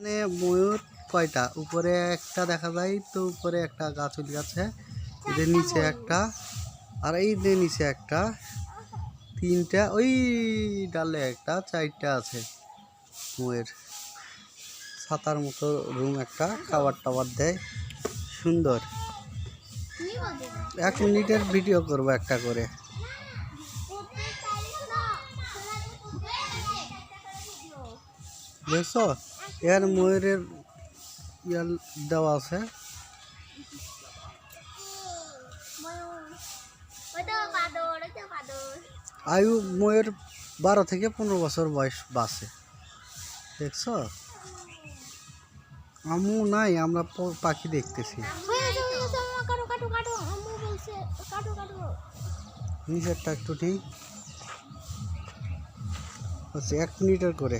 এখানে ময়ূর কয়টা? উপরে একটা দেখা যায় তো উপরে একটা গাছ উঠে গেছে এদের নিচে একটা, আর এই যে নিচে একটা, তিনটা, ওই ডালে একটা, চারটা আছে ময়ূর। ছাতার মতো রুম একটা, খাবার টাবার দেয়, সুন্দর। এক মিনিটের ভিডিও করব একটা করে। দেখছ? এর ময়ূরের ইয়াল দেওয়া আছে। আয়ু ময়ূর বারো থেকে পনেরো বছর বয়স বাঁচে দেখছ? আমু নাই, আমরা পাখি দেখতেছি। নিচেরটা একটু ঠিক। হচ্ছে এক মিনিটের করে।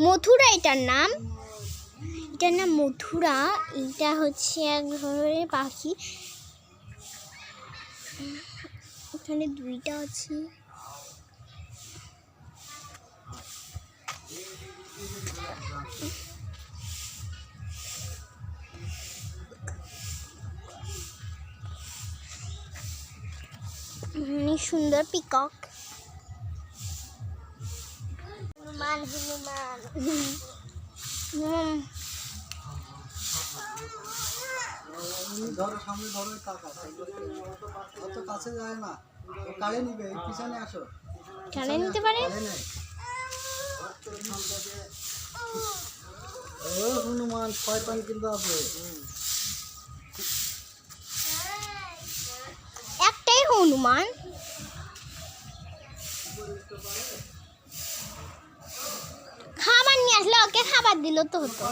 মথুরা, এটার নাম? এটার নাম মথুরা। এটা হচ্ছে এক ধরনের পাখি। এখানে দুইটা আছে। সুন্দর পিকক হনুমান হনুমান ধরো সামনে ধরো কাকা অত কাছে যায় না কালে নিবে পিছনে আসো টানে নিতে পারে? কালে ও হনুমান শয়তান কিন্তু আছে একটাই হনুমান। খাবার দিল তো হতো।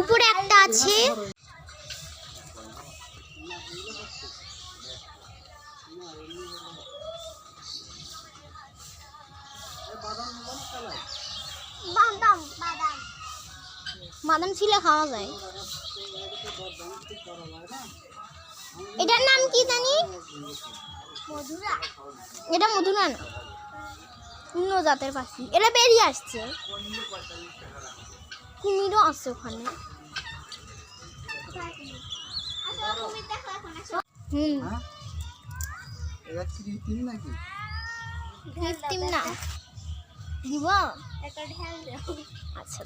উপরে একটা আছে। বাদাম। বাদাম ছিলে খাওয়া যায়। এটার নাম কি জানি? এটা মধুরা না। অন্য জাতের পাখি। এটা বেরিয়ে আসছে। কুমিরও আছে ওখানে। হুম। না। দিব? আচ্ছা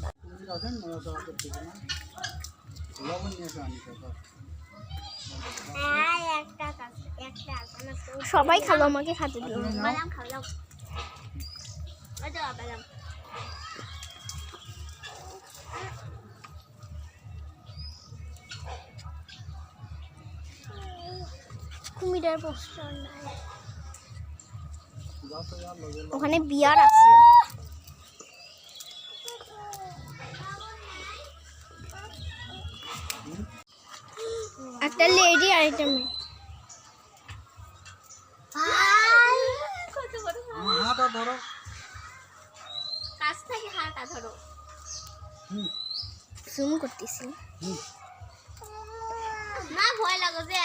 সবাই খালো আমাকে খাতে দিল। কুমিরের পোস্টার যাও। ওখানে বিয়ার আছে। একটা লেডি আর একটা মেয়ে আমার হাতটা ধরো। কাছ থেকে হাঁটা ধরো। হুম। জুম করতেছি। হুম। না ভয় লাগো যে।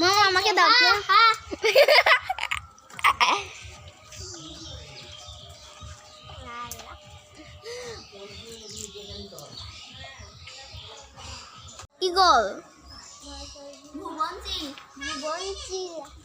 মামা আমাকে দাও তো। ইগল ভুবনচি কি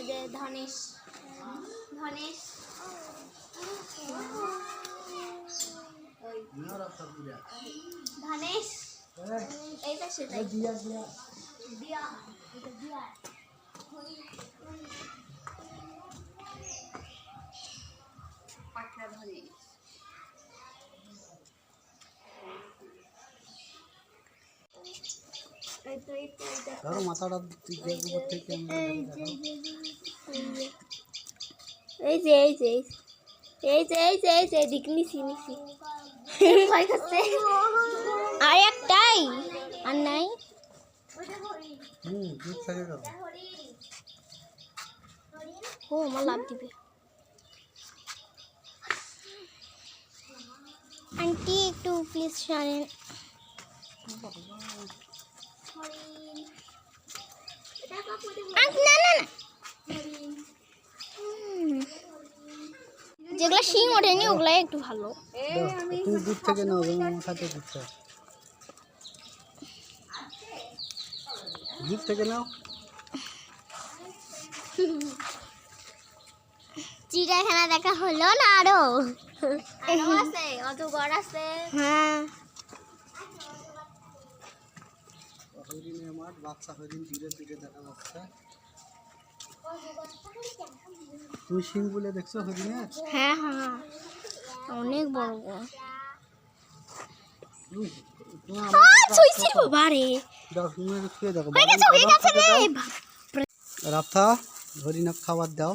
যে ধনেশ ধনেশ। ধনেশ? এইটা সেটাই। দিয়া দিয়া। দিয়া। ধরো মাথাটা উপর থেকে এই যে এই যে এই যে এই যে এই যে দিক নিছি নিছি ভয় করছে? আর একটাই? আর নাই? ও আমার লাভ দিবে। আন্টি একটু প্লিজ সরেন না না না। যেগুলো শিং ওঠেনি ওগুলাই একটু ভালো। তুমি দুধ থেকে নাও চাই থেকে নাও চিড়িয়াখানা দেখা হলো না আরও? আছে অজগর আছে। হ্যাঁ হরিণের মাঠ বাচ্চা হরিণ ধীরে ধীরে দেখা যাচ্ছে। তুমি সিং বলে দেখছ হরিণের? হ্যাঁ হ্যাঁ। অনেক বড় বড়। রাফা হরিণক খাবার দাও।